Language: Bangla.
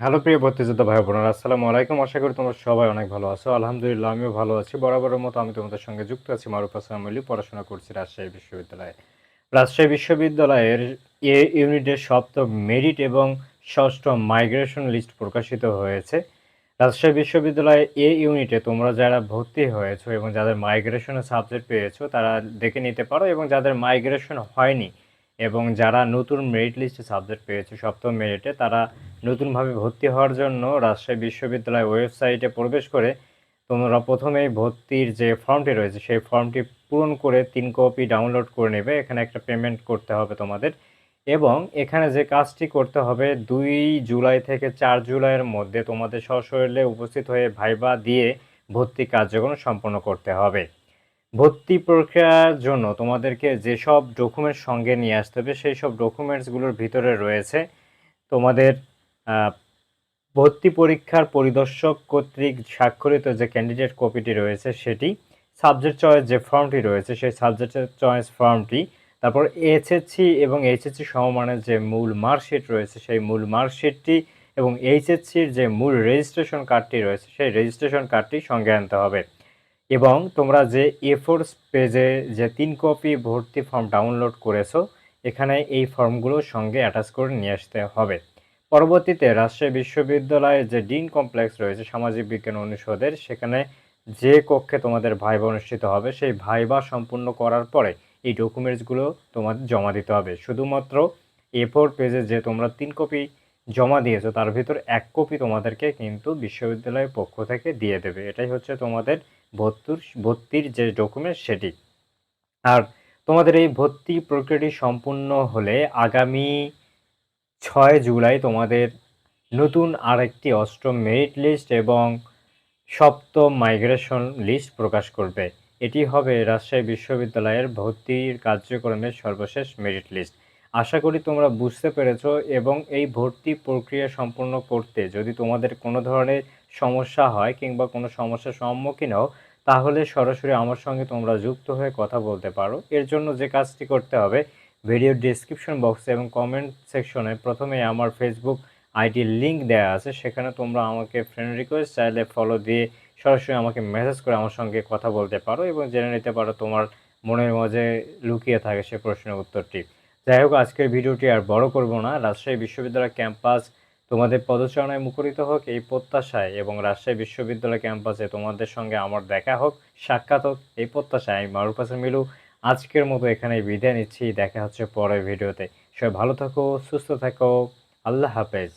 হ্যালো প্রিয় ভর্তিযোদ্ধা ভাই বোনেরা, আসসালামু আলাইকুম। আশা করি তোমরা সবাই অনেক ভালো আছো। আলহামদুলিল্লাহ, আমিও ভালো আছি। বরাবরের মতো আমি তোমাদের সঙ্গে যুক্ত আছি মারুফ হাসান মল্লি পড়াশোনা করছি রাজশাহী বিশ্ববিদ্যালয়ে। রাজশাহী বিশ্ববিদ্যালয়ের এ ইউনিটের সপ্তম মেরিট এবং ষষ্ঠ মাইগ্রেশন লিস্ট প্রকাশিত হয়েছে। রাজশাহী বিশ্ববিদ্যালয়ে এ ইউনিটে তোমরা যারা ভর্তি হয়েছো এবং যাদের মাইগ্রেশনের সাবজেক্ট পেয়েছ, তারা দেখে নিতে পারো এবং যাদের মাইগ্রেশন হয়নি এবং যারা নতুন মেরিট লিস্টে সাবজেক্ট পেয়েছে সপ্তম মেরিটে, তারা নতুনভাবে ভর্তি হওয়ার জন্য রাজশাহী বিশ্ববিদ্যালয় ওয়েবসাইটে প্রবেশ করে তোমরা প্রথমেই ভর্তির যে ফর্মটি রয়েছে, সেই ফর্মটি পূরণ করে তিন কপি ডাউনলোড করে নেবে। এখানে একটা পেমেন্ট করতে হবে তোমাদের। এবং এখানে যে কাজটি করতে হবে, দুই জুলাই থেকে চার জুলাইয়ের মধ্যে তোমাদের সশরীরে উপস্থিত হয়ে ভাইবা দিয়ে ভর্তি কার্যক্রম সম্পন্ন করতে হবে। ভর্তি প্রক্রিয়ার জন্য তোমাদেরকে যেসব ডকুমেন্টস সঙ্গে নিয়ে আসতে হবে, সেই সব ডকুমেন্টসগুলোর ভিতরে রয়েছে তোমাদের ভর্তি পরীক্ষার পরিদর্শক কর্তৃক স্বাক্ষরিত যে ক্যান্ডিডেট কপিটি রয়েছে সেটি সাবজেক্ট চয়েস যে ফর্মটি রয়েছে সেই সাবজেক্ট চয়েস ফর্মটি তারপর এইচএসসি এবং এইচএসসি সমমানের যে মূল মার্কশিট রয়েছে সেই মূল মার্কশিটটি এবং এইচএসসির যে মূল রেজিস্ট্রেশন কার্ডটি রয়েছে সেই রেজিস্ট্রেশন কার্ডটি সঙ্গে আনতে হবে। এবং তোমরা যে এ ফোর পেজে যে তিন কপি ভর্তি ফর্ম ডাউনলোড করেছ, এখানে এই ফর্মগুলো সঙ্গে অ্যাটাচ করে নিয়ে আসতে হবে। পরবর্তীতে রাজশাহী বিশ্ববিদ্যালয়ে যে ডিন কমপ্লেক্স রয়েছে, সামাজিক বিজ্ঞান অনুষদের, সেখানে যে কক্ষে তোমাদের ভাইবা অনুষ্ঠিত হবে, সেই ভাইবা সম্পূর্ণ করার পরে এই ডকুমেন্টসগুলো তোমাদের জমা দিতে হবে। শুধুমাত্র এ ফোর পেজে যে তোমরা তিন কপি জমা দিয়েছ, তার ভিতর এক কপি তোমাদেরকে কিন্তু বিশ্ববিদ্যালয়ের পক্ষ থেকে দিয়ে দেবে। এটাই হচ্ছে তোমাদের ভর্তির ভর্তির যে ডকুমেন্ট সেটি। আর তোমাদের এই ভর্তি প্রক্রিয়াটি সম্পূর্ণ হলে আগামী ছয় জুলাই তোমাদের নতুন আরেকটি অষ্টম মেরিট লিস্ট এবং সপ্তম মাইগ্রেশন লিস্ট প্রকাশ করবে। এটি হবে রাজশাহী বিশ্ববিদ্যালয়ের ভর্তির কার্যক্রমের সর্বশেষ মেরিট লিস্ট আশা করি তোমরা বুঝতে পেরেছ এবং এই ভর্তি প্রক্রিয়া সম্পূর্ণ করতে যদি তোমাদের কোনো ধরনের সমস্যা হয় কিংবা কোনো সমস্যার সম্মুখীন হও, তাহলে সরাসরি আমার সঙ্গে তোমরা যুক্ত হয়ে কথা বলতে পারো। এর জন্য যে কাজটি করতে হবে ভিডিও ডিসক্রিপশন বক্সে এবং কমেন্ট সেকশনে প্রথমে আমার ফেসবুক আইডি লিঙ্ক দেওয়া আছে। সেখানে তোমরা আমাকে ফ্রেন্ড রিকোয়েস্ট চাইলে ফলো দিয়ে সরাসরি আমাকে মেসেজ করে আমার সঙ্গে কথা বলতে পারো এবং জেনে নিতে পারো তোমার মনের মাঝে লুকিয়ে থাকে সে প্রশ্নের উত্তরটি। যাই হোক, আজকের ভিডিওটি আর বড় করব না। রাজশাহী বিশ্ববিদ্যালয় ক্যাম্পাস তোমাদের পদচারণায় মুখরিত হোক এই প্রত্যাশায় এবং রাজশাহী বিশ্ববিদ্যালয় ক্যাম্পাসে তোমাদের সঙ্গে আমার দেখা হোক, সাক্ষাৎ হোক এই প্রত্যাশায়। মারুফ হাসান মিলু আজকের মতো এখানে বিদায় নিচ্ছি। দেখা হচ্ছে পরের ভিডিওতে। সবাই ভালো থাকো, সুস্থ থাকো। আল্লাহ হাফেজ।